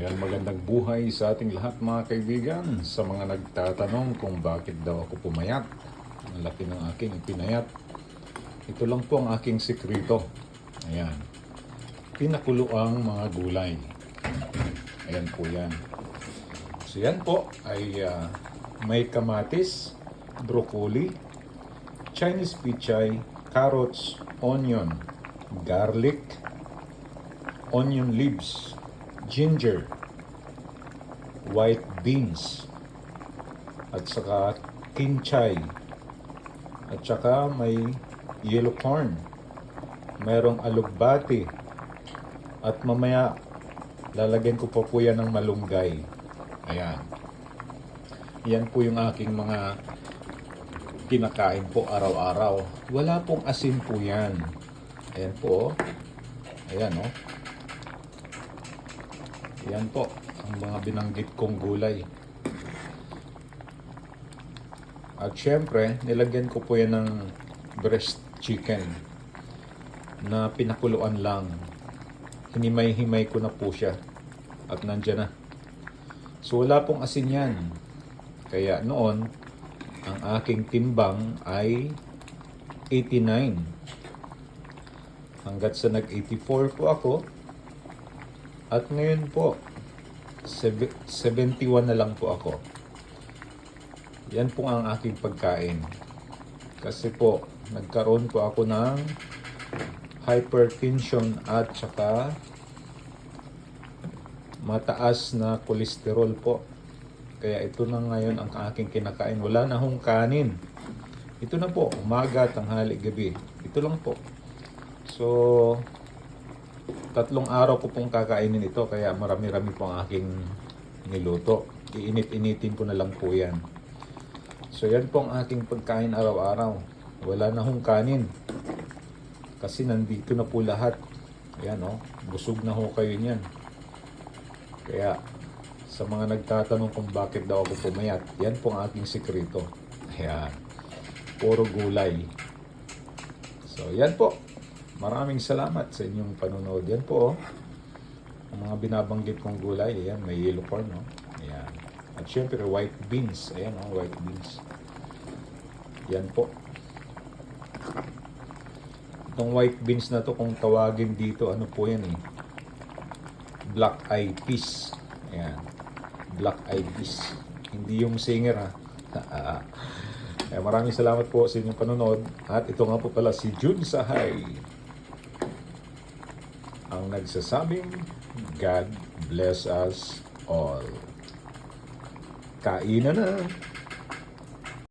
Ayan, magandang buhay sa ating lahat mga kaibigan. Sa mga nagtatanong kung bakit daw ako pumayat. Ang laki ng aking ipinayat. Ito lang po ang aking sekreto. Ayan. Pinakulo ang mga gulay. Ayan po yan. So yan po ay ah, may kamatis, broccoli, Chinese pichay, carrots, onion, garlic, onion leaves, ginger, white beans, at saka king chai, at saka may yellow corn, mayroong alugbati, at mamaya lalagyan ko pa po yan ng malunggay. Ayan. Yan po yung aking mga kinakain po araw-araw. Wala pong asin po yan. Ayan po. oh. Ayan oh. Yan po, ang mga binanggit kong gulay. At syempre, nilagyan ko po yan ng breast chicken na pinakuluan lang. Hinimay-himay ko na po siya. At nandyan na. So wala pong asin yan. Kaya noon, ang aking timbang ay 89. Hanggat sa nag-84 po ako, at ngayon po, sebe- 71 na lang po ako. Yan po ang aking pagkain. Kasi po, nagkaroon po ako ng hypertension at saka mataas na kolesterol po. Kaya ito na ngayon ang aking kinakain. Wala na hong kanin. Ito na po, umaga, tanghali, gabi. Ito lang po. So, tatlong araw ko pong kakainin ito kaya marami-rami po ang aking niluto. Iinit-initin ko na lang po yan. So yan po ang aking pagkain araw-araw. Wala na hong kanin. Kasi nandito na po lahat. Ayan oh, busog na ho kayo niyan. Kaya sa mga nagtatanong kung bakit daw ako pumayat, yan po ang aking sekreto. Ayan. Puro gulay. So yan po. Maraming salamat sa inyong panonood. Yan po, oh. Ang mga binabanggit kong gulay, ayan, may yellow corn, no? Ayan. At syempre, white beans. Ayan, oh, white beans. Yan po. Itong white beans na to, kung tawagin dito, ano po yan eh? Black eyed peas. Ayan. Black eyed peas. Hindi yung singer, ha? Eh, maraming salamat po sa inyong panonood. At ito nga po pala si Jun Sahay ang nagsasabing God bless us all. Kainan na!